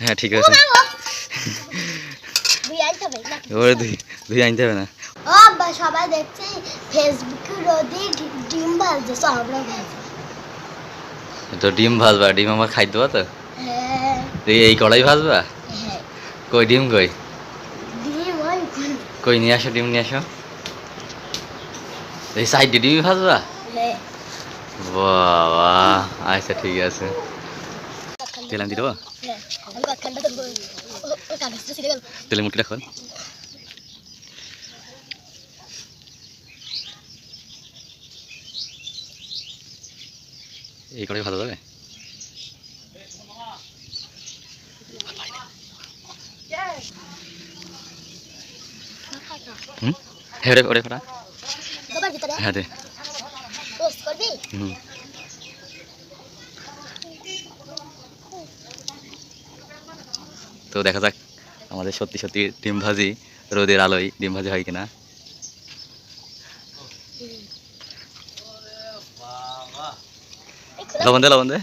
হ্যাঁ ঠিক আছে। দুই আনতে হবে ওরে দুই দুই আনতে হবে না। ও আব্বা সবাই দেখছে ফেসবুকে রোদি ডিম ভাজছে তো আমরা ভাজবো তো ডিম ভাজবা ডিম আমার খাই দেবা তো? হ্যাঁ। এই এই কড়াই ভাজবা? হ্যাঁ। কই ডিম কই। কই নিয়ে আসো ডিম নিয়ে আসো। এই সাইডে ডিম ভাজবা? হ্যাঁ। বাবা আচ্ছা ঠিক আছে। তেল আমি দিয়ে দেবো? হ্যাঁ আমি কতখানটা তো কাগজটা ছিঁড়ে গেল তেলে মুখটা খোল এই কড়াই ভালো যাবে হ্যাঁ রে ওরে কড়া হ্যাঁ দে। হুম। তো দেখা যাক আমাদের সত্যি সত্যি ডিম ভাজি রোদের আলোয় ডিম ভাজি হয় কিনা। লবণ দে লবণ দে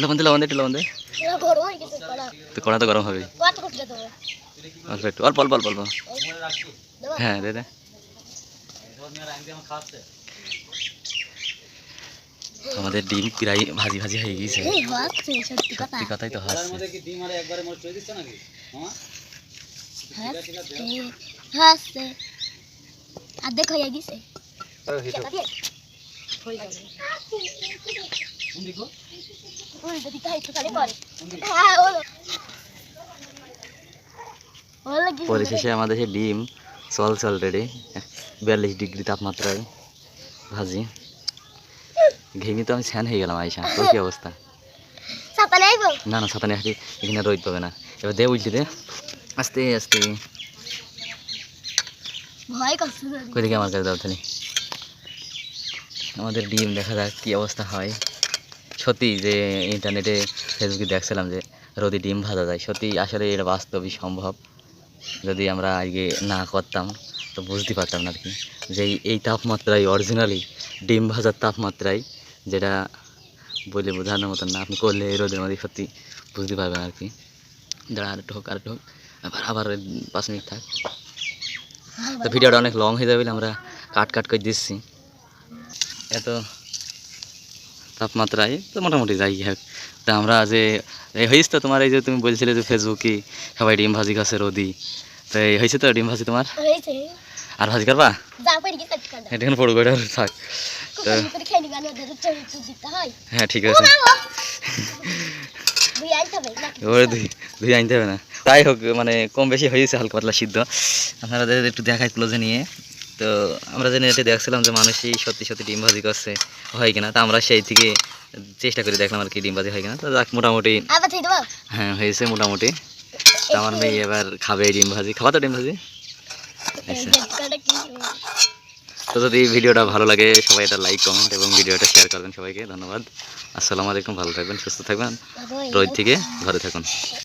লবণ দে লবণ দে লবণ দে তো কড়া তো গরম হবে। অল্প একটু অল্প অল্প অল্প অল্প। হ্যাঁ দে দে। আমাদের ডিম প্রায় ভাজি ভাজি হয়ে গেছে সত্যি কথাই তো হাসছে। হয়ে গেছে দিয়ে হয়ে পরিশেষে আমাদের সেই ডিম চল চল রেডি বিয়াল্লিশ ডিগ্রি তাপমাত্রায় ভাজি। ঘেমি তো আমি স্যান হয়ে গেলাম আইসা তোর কি অবস্থা? না না ছাতা নিয়ে হাঁটি এখানে রোদ পাবে না। এবার দে উল্টি দে। আস্তে আস্তে। কই দিকে আমার কাছে দাও তাহলে আমাদের ডিম দেখা যাক কী অবস্থা হয়। সত্যি যে ইন্টারনেটে ফেসবুকে দেখছিলাম যে রোদে ডিম ভাজা যায়। সত্যি আসলে এটা বাস্তবই সম্ভব। যদি আমরা আগে না করতাম তো বুঝতে পারতাম না আর কি। যে এই- তাপমাত্রায় অরিজিনালি ডিম ভাজার তাপমাত্রায় যেটা বলে বোঝানোর মতন না। আপনি করলে এই রোদের মধ্যে সত্যি বুঝতে পারবেন আর কি। দাঁড়া আর হোক আর হোক। আবার আবার পাঁচ মিনিট থাক। তো ভিডিওটা অনেক লং হয়ে যাবে আমরা কাট কাট করে দিচ্ছি। এত তাপমাত্রায় তো মোটামুটি যাই হোক। তা আমরা যে এই হয়েছে তো তোমার এই যে তুমি বলছিলে যে ফেসবুকে সবাই ডিম ভাজি খাচ্ছে রোদি। তো এই হয়েছে তো ডিম ভাজি তোমার? আর ভাজি করবা? যা পড়ে গেছে গোটা থাক। হয়। ঠিক আছে। ওরে দুই দুই আনতে হবে না। তাই হোক মানে কম বেশি হয়েছে হালকা পাতলা সিদ্ধ। আপনারা একটু দেখায় ক্লোজে নিয়ে। তো আমরা যে নেটে দেখছিলাম যে মানুষই সত্যি সত্যি ডিম ভাজি করছে হয় কিনা? তা আমরা সেই থেকে চেষ্টা করে দেখলাম আর কি ডিম ভাজি হয় কিনা। তো যাক মোটামুটি হ্যাঁ হয়েছে মোটামুটি। তো আমার মেয়ে এবার খাবে ডিম ভাজি খাবা তো ডিম ভাজি আচ্ছা। তো যদি ভিডিওটা ভালো লাগে সবাই এটা লাইক কমেন্ট এবং ভিডিওটা শেয়ার করবেন সবাইকে। ধন্যবাদ। আসসালামু আলাইকুম ভালো থাকবেন সুস্থ থাকবেন। রোদ থেকে ঘরে থাকুন।